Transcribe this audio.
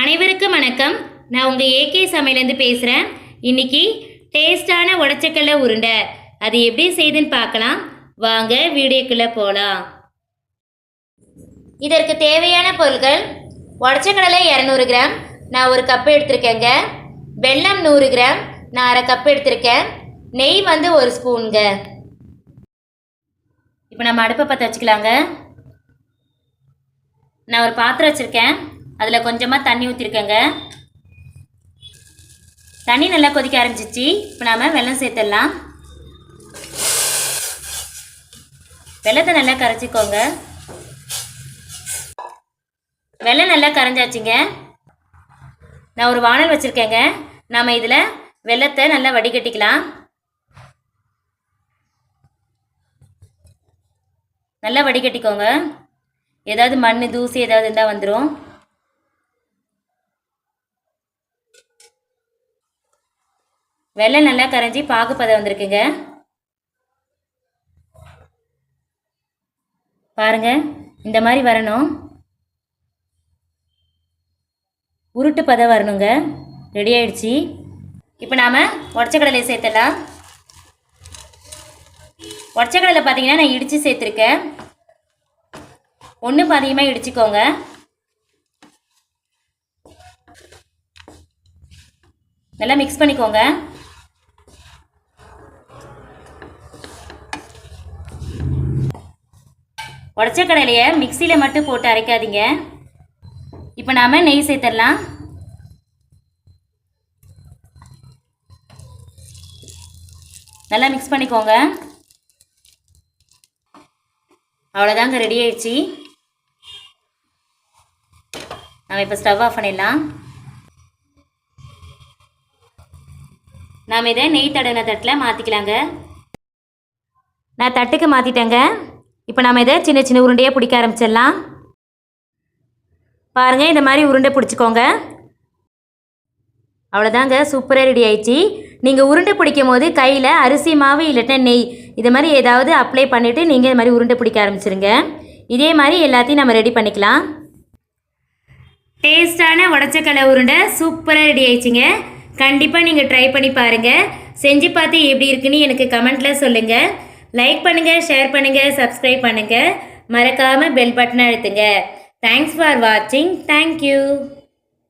அனைவருக்கும் வணக்கம். நான் உங்கள் ஏகே சமையலேருந்து பேசுகிறேன் இன்னைக்கு டேஸ்டான உடச்சக்கல்ல உருண்டை. அது எப்படி செய்யுதுன்னு பார்க்கலாம். வாங்க வீடியோக்குள்ளே போகலாம் இதற்கு தேவையான பொருட்கள் உடச்சக்கடலை இரநூறு கிராம். நான் ஒரு கப் எடுத்திருக்கேங்க. வெல்லம் நூறு கிராம். நான் அரை கப் எடுத்திருக்கேன். நெய் வந்து ஒரு ஸ்பூனுங்க. இப்போ நம்ம அடுப்பை பற்ற வச்சுக்கலாங்க. நான் ஒரு பாத்திரம் வச்சுருக்கேன். அதில் கொஞ்சமாக தண்ணி ஊற்றிருக்கேங்க தண்ணி நல்லா கொதிக்க ஆரம்பிச்சிச்சு. இப்போ நாம் வெல்லம் சேர்த்துடலாம். வெள்ளத்தை நல்லா கரைச்சிக்கோங்க. வெள்ளம் நல்லா கரைஞ்சாச்சுங்க. நான் ஒரு வானல் வச்சுருக்கேங்க. நாம் இதில் வெள்ளத்தை நல்லா வடிகட்டிக்கலாம். நல்லா வடிகட்டிக்கோங்க. ஏதாவது மண் தூசி ஏதாவது இருந்தால் வந்துடும் வெள்ளை நல்லா கரைஞ்சி பாகு பதம் வந்திருக்குங்க. பாருங்க இந்த மாதிரி வரணும். உருட்டு பதம் வரணுங்க. ரெடி ஆயிடுச்சு. இப்போ நாம் உடச்ச உடச்சக்கடலை சேர்த்துடலாம். கடலை பார்த்தீங்கன்னா நான் இடித்து சேர்த்துருக்கேன். ஒன்று பாதியமாக இடிச்சுக்கோங்க. நல்லா மிக்ஸ் பண்ணிக்கோங்க. உடச்ச கடலையை மிக்சியில் மட்டும் போட்டு அரைக்காதீங்க. இப்போ நாம் நெய் சேர்த்துடலாம். நல்லா மிக்ஸ் பண்ணிக்கோங்க. அவ்வளோதாங்க ரெடி ஆயிடுச்சு. நம்ம இப்போ ஸ்டவ் ஆஃப் பண்ணிடலாம். நாம் இதை நெய் தடவின தட்டில் மாற்றிக்கலாங்க நான் தட்டுக்கு மாற்றிட்டேங்க இப்போ நம்ம இதை சின்ன சின்ன உருண்டையாக பிடிக்க ஆரம்பிச்சிடலாம். பாருங்கள் இந்த மாதிரி உருண்டை பிடிச்சிக்கோங்க. அவ்வளோதாங்க சூப்பராக ரெடி ஆயிடுச்சு. நீங்கள் உருண்டை பிடிக்கும் போது கையில் அரிசி மாவு இல்லைன்னா நெய் இது மாதிரி ஏதாவது அப்ளை பண்ணிவிட்டு நீங்கள் இது மாதிரி உருண்டை பிடிக்க ஆரம்பிச்சிருங்க. இதே மாதிரி எல்லாத்தையும் நம்ம ரெடி பண்ணிக்கலாம். டேஸ்டான உடச்சக்கலை உருண்டை சூப்பராக ரெடி ஆயிடுச்சுங்க. கண்டிப்பாக நீங்கள் ட்ரை பண்ணி பாருங்கள் செஞ்சு பார்த்து எப்படி இருக்குன்னு எனக்கு கமெண்ட்டில் சொல்லுங்கள் லைக் பண்ணுங்கள் ஷேர் பண்ணுங்கள் சப்ஸ்கிரைப் பண்ணுங்கள் மறக்காமல் பெல் பட்டனை அழுத்துங்க. தேங்க்ஸ் ஃபார் வாட்சிங் தேங்க்யூ